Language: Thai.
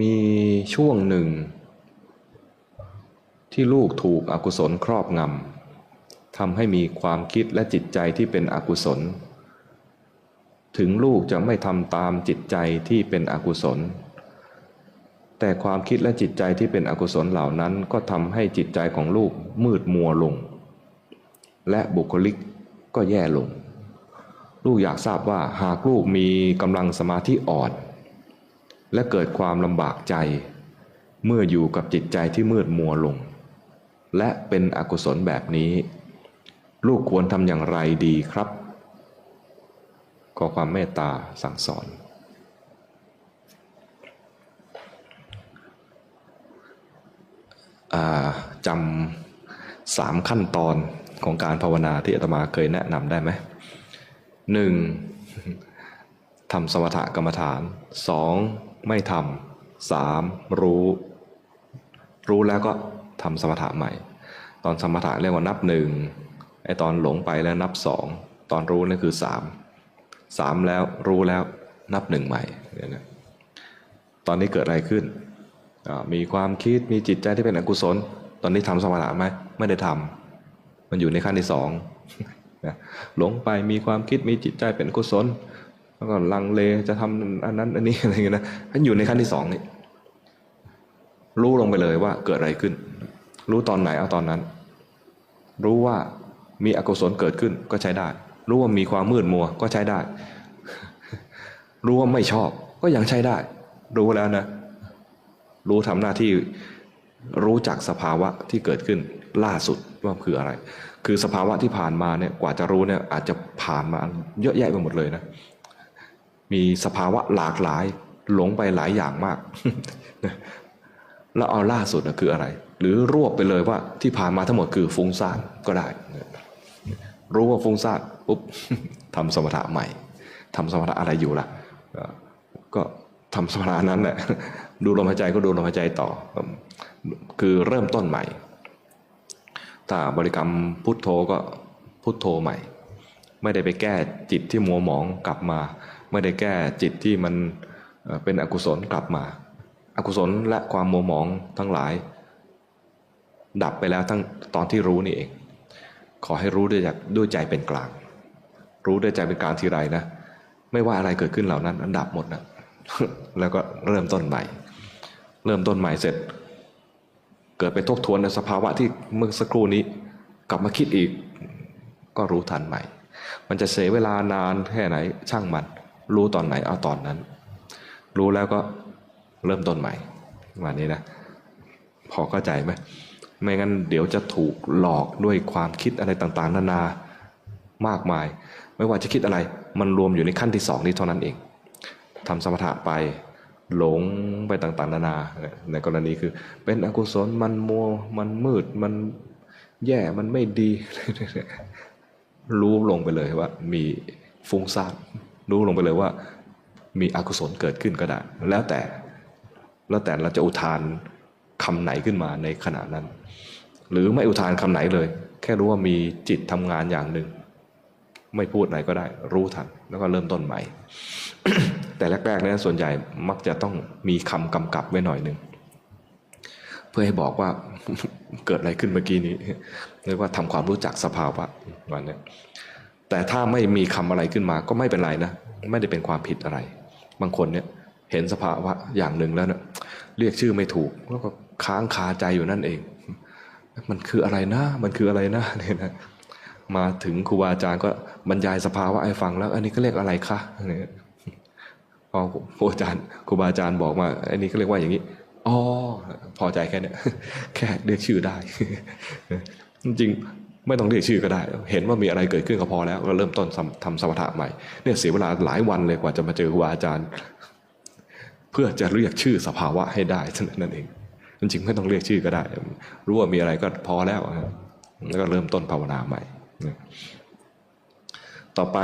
มีช่วงหนึ่ง ที่ลูกถูกอกุศลครอบงำทำให้มีความคิดและจิตใจที่เป็นอกุศล ถึงลูกจะไม่ทำตามจิตใจที่เป็นอกุศล แต่ความคิดและจิตใจที่เป็นอกุศลเหล่านั้นก็ทำให้จิตใจของลูกมืดมัวลง และบุคลิกก็แย่ลง ลูกอยากทราบว่าหากลูกมีกำลังสมาธิอ่อน และเกิดความลำบากใจ เมื่ออยู่กับจิตใจที่มืดมัวลง และเป็นอกุศลแบบนี้ ลูกควรทำอย่างไรดีครับขอความเมตตาสั่งสอนอจำสามขั้นตอนของการภาวนาที่อาตมาเคยแนะนำได้ไหมหนึ่งทำสมถกรรมฐานสอง ไม่ทำสามรู้ รู้แล้วก็ทำสมถะใหม่ ตอนสมถะเรียกว่านับหนึ่งไอตอนหลงไปแล้วนับสองตอนรู้นี่คือสามสามแล้วรู้แล้วนับหนึ่งใหม่เนี่ยนะตอนนี้เกิดอะไรขึ้นอ่ามีความคิดมีจิตใจที่เป็นอกุศล ตอนนี้ทำสมถะไหมไม่ได้ทำมันอยู่ในขั้นที่สองหลงไปมีความคิดมีจิตใจเป็นอกุศล แล้วก็ลังเลจะทำอันนั้นอันนี้อะไรเงี้ยนะมันอยู่ในขั้นที่สองนี่รู้ลงไปเลยว่าเกิดอะไรขึ้น รู้ตอนไหนเอาตอนนั้น รู้ว่ามีอกุศลเกิดขึ้นก็ใช้ได้ รู้ว่ามีความมืดมัวก็ใช้ได้ รู้ว่าไม่ชอบก็ยังใช้ได้ รู้แล้วนะ รู้ทำหน้าที่รู้จักสภาวะที่เกิดขึ้นล่าสุดว่าคืออะไร คือสภาวะที่ผ่านมาเนี่ยกว่าจะรู้เนี่ยอาจจะผ่านมาเยอะแยะไปหมดเลยนะ มีสภาวะหลากหลาย หลงไปหลายอย่างมาก แล้วเอาล่าสุดนะคืออะไร หรือรวบไปเลยว่าที่ผ่านมาทั้งหมดคือฟุ้งซ่านก็ได้ รู้ว่าฟุ้งซ่านปุ๊บทำสมถะใหม่ทำสมถะอะไรอยู่ล่ะ ก็ทำสมถะนั้นแหละดูลมหายใจก็ดูลมหายใจต่อ คือเริ่มต้นใหม่ ถ้าบริกรรมพุทโธก็พุทโธใหม่ ไม่ได้ไปแก้จิตที่มัวหมองกลับมา ไม่ได้แก้จิตที่มันเป็นอกุศลกลับมา อกุศลและความมัวหมองทั้งหลาย ดับไปแล้วทั้งตอนที่รู้นี่เอง ขอให้รู้ด้วยจากด้วยใจเป็นกลาง รู้ด้วยใจเป็นกลางทีไรนะ ไม่ว่าอะไรเกิดขึ้นเหล่านั้นอันดับหมดนะแล้วก็เริ่มต้นใหม่ เริ่มต้นใหม่เสร็จ เกิดไปทบทวนในสภาวะที่เมื่อสักครู่นี้ กลับมาคิดอีก ก็รู้ทันใหม่ มันจะเสียเวลานานแค่ไหนช่างมัน รู้ตอนไหนเอาตอนนั้น รู้แล้วก็เริ่มต้นใหม่วันนี้นะ พอเข้าใจไหมไม่งั้นเดี๋ยวจะถูกหลอกด้วยความคิดอะไรต่างๆ นานามากมาย ไม่ว่าจะคิดอะไร มันรวมอยู่ในขั้นที่สองนี้เท่านั้นเองทำสมถะไปหลงไปต่างๆ นานา ในกรณีคือ เป็นอกุศลมันมัวมันมืดมันแย่มันไม่ดี รู้ลงไปเลยว่า มีฟุ้งซ่าน รู้ลงไปเลยว่า มีอกุศลเกิดขึ้นก็ได้ แล้วแต่แล้วแต่เราจะอุทานคำไหนขึ้นมาในขณะนั้น หรือไม่อุทานคำไหนเลย แค่รู้ว่ามีจิตทำงานอย่างหนึ่ง ไม่พูดอะไรก็ได้ รู้ทันแล้วก็เริ่มต้นใหม่ แต่แรกๆเนี่ยส่วนใหญ่มักจะต้องมีคำกำกับไว้หน่อยหนึ่งเพื่อให้บอกว่าเกิดอะไรขึ้นเมื่อกี้นี้เรียกว่าทำความรู้จักสภาวะวันนี้ แต่ถ้าไม่มีคำอะไรขึ้นมาก็ไม่เป็นไรนะ ไม่ได้เป็นความผิดอะไร บางคนเนี่ยเห็นสภาวะอย่างหนึ่งแล้วเนี่ยเรียกชื่อไม่ถูกแล้วก็ค้างคาใจอยู่นั่นเอง มันคืออะไรนะ มันคืออะไรนะเนี่ยนะมาถึงครูบาอาจารย์ก็บรรยายสภาวะให้ฟังแล้ว อันนี้ก็เรียกอะไรคะเนี่ยพอครูอาจารย์ครูบาอาจารย์บอกมาอันนี้ก็เรียกว่าอย่างนี้อ๋อพอใจแค่เนี้ยแค่เรียกชื่อได้ จริง ไม่ต้องเรียกชื่อก็ได้ เห็นว่ามีอะไรเกิดขึ้นก็พอแล้วก็เริ่มต้นทำทำสมถะใหม่เนี่ยเสียเวลาหลายวันเลยกว่าจะมาเจอครูบาอาจารย์ เพื่อจะเรียกชื่อสภาวะให้ได้เท่านั้นเองจริงๆไม่ต้องเรียกชื่อก็ได้ รู้ว่ามีอะไรก็พอแล้วแล้วก็เริ่มต้นภาวนาใหม่ ต่อไป